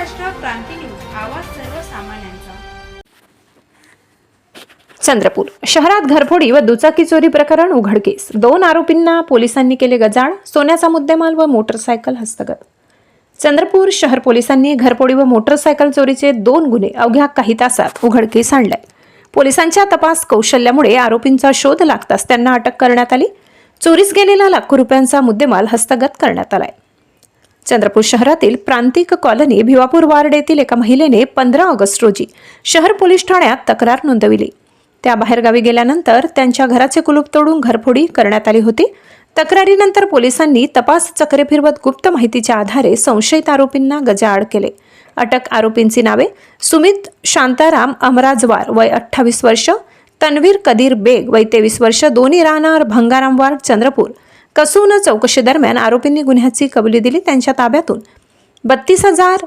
क्रांती news आवाज सर्वसामान्यांचा. चंद्रपूर. शहरात घरफोडी व दुचाकी चोरी प्रकरण उघडकीस. दोन आरोपींना पोलिसांनी केले गजाळ सोन्याचा मुद्देमाल व मोटरसायकल हस्तगत. चंद्रपूर शहर पोलिसांनी घरफोडी व मोटरसायकल चोरीचे दोन गुन्हे अवघ्या काही तासात उघडकीस आणले. पोलिसांच्या तपास कौशल्यामुळे आरोपींचा शोध लागताच त्यांना अटक करण्यात आली. चोरीस गेलेला लाखो रुपयांचा मुद्देमाल हस्तगत करण्यात आलाय. चंद्रपूर शहरातील प्रांतिक कॉलनी भिवापूर वार्ड येथील एका महिलेने पंधरा ऑगस्ट रोजी शहर पोलीस ठाण्यात तक्रार नोंदविली. त्या बाहेरगावी गेल्यानंतर त्यांच्या घराचे कुलूप तोडून घरफोडी करण्यात आली होती. तक्रारीनंतर पोलिसांनी तपास चक्रे फिरवत गुप्त माहितीच्या आधारे संशयित आरोपींना गजाआड केले. अटक आरोपींची नावे सुमित शांताराम अमराजवार वय अठ्ठावीस वर्ष तन्वीर कदीर बेग वय तेवीस वर्ष दोन्ही राहणार भंगाराम वार्ड चंद्रपूर. कसून चौकशी दरम्यान आरोपींनी गुन्ह्याची कबुली दिली त्यांच्या ताब्यातून. बत्तीस हजार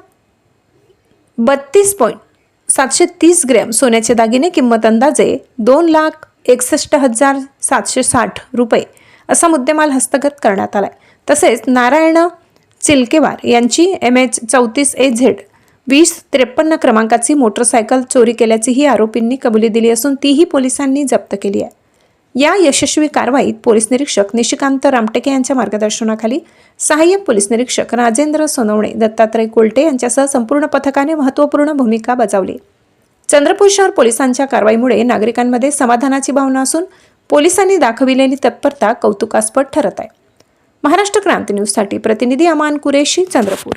बत्तीस पॉईंट सातशे तीस ग्रॅम सोन्याचे दागिने किंमत अंदाजे दोन लाख एकसष्ट हजार सातशे साठ रुपये असा मुद्देमाल हस्तगत करण्यात आलाय. तसेच नारायण चिलकेवार यांची एम एच चौतीस ए झेड वीस त्रेपन्न क्रमांकाची मोटरसायकल चोरी केल्याचीही आरोपींनी कबुली दिली असून तीही पोलिसांनी जप्त केली आहे. या यशस्वी कारवाईत पोलीस निरीक्षक निशिकांत रामटेके यांच्या मार्गदर्शनाखाली सहाय्यक पोलीस निरीक्षक राजेंद्र सोनवणे दत्तात्रय कोलटे यांच्यासह संपूर्ण पथकाने महत्त्वपूर्ण भूमिका बजावली. चंद्रपूर शहर पोलिसांच्या कारवाईमुळे नागरिकांमध्ये समाधानाची भावना असून पोलिसांनी दाखविलेली तत्परता कौतुकास्पद ठरत आहे. महाराष्ट्र क्रांती न्यूजसाठी प्रतिनिधी अमान कुरेशी चंद्रपूर.